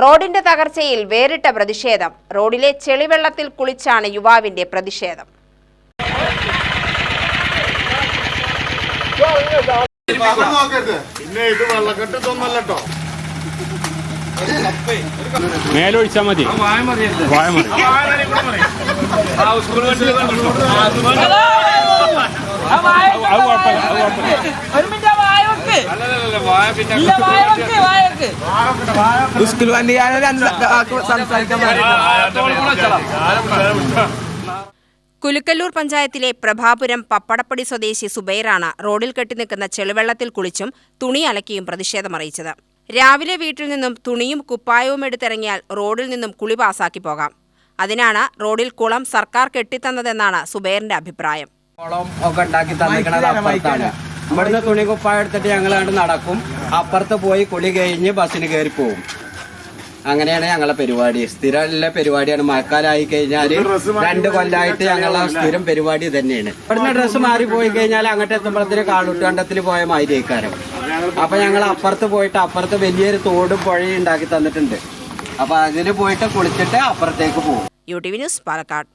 റോഡിന്റെ തകർച്ചയിൽ വേറിട്ട പ്രതിഷേധം. റോഡിലെ ചെളിവെള്ളത്തിൽ കുളിച്ചാണ് യുവാവിന്റെ പ്രതിഷേധം. മേലൊഴിച്ചാൽ മതി. വായ മതി അത് കുഴപ്പമില്ല അത് കുഴപ്പമില്ല. ഇല്ല സ്കൂൾ സംസാരിക്കാൻ കുലുക്കല്ലൂർ പഞ്ചായത്തിലെ പ്രഭാപുരം പപ്പടപ്പടി സ്വദേശി സുബൈറാണ് റോഡിൽ കെട്ടിനിൽക്കുന്ന ചെളിവെള്ളത്തിൽ കുളിച്ചും തുണി അലക്കിയും പ്രതിഷേധമറിയിച്ചത് രാവിലെ വീട്ടിൽ നിന്നും തുണിയും കുപ്പായവും എടുത്തിറങ്ങിയാൽ റോഡിൽ നിന്നും കുളി പാസാക്കി പോകാം അതിനാണ് റോഡിൽ കുളം സർക്കാർ കെട്ടിത്തന്നതെന്നാണ് സുബൈറിന്റെ അഭിപ്രായം കുളം ഒക്കെ ഉണ്ടാക്കി അപ്പുറത്താണ് ഇവിടുന്ന് തുണി കുപ്പായ എടുത്തിട്ട് ഞങ്ങൾ അങ്ങോട്ട് നടക്കും. അപ്പുറത്ത് പോയി കുളി കഴിഞ്ഞ് ബസ്സിന് കയറി പോകും അങ്ങനെയാണ് ഞങ്ങളെ പരിപാടി. സ്ഥിരമുള്ള പരിപാടിയാണ്. മഴക്കാലമായി കഴിഞ്ഞാൽ രണ്ട് കൊല്ലമായിട്ട് ഞങ്ങളെ സ്ഥിരം പരിപാടി തന്നെയാണ് ഇവിടുന്ന് ഡ്രസ്സ് മാറി പോയി കഴിഞ്ഞാൽ അങ്ങോട്ട് എത്തുമ്പോഴത്തേന് കാളുട്ടുകണ്ടത്തിൽ പോയ മാതിരിക്കാരം അപ്പൊ ഞങ്ങൾ അപ്പുറത്ത് പോയിട്ട് അപ്പുറത്ത് വലിയൊരു തോടും പുഴയും ഉണ്ടാക്കി തന്നിട്ടുണ്ട്. അപ്പൊ അതിന് പോയിട്ട് കുളിച്ചിട്ട് അപ്പുറത്തേക്ക് പോകും U T V news Palakkad.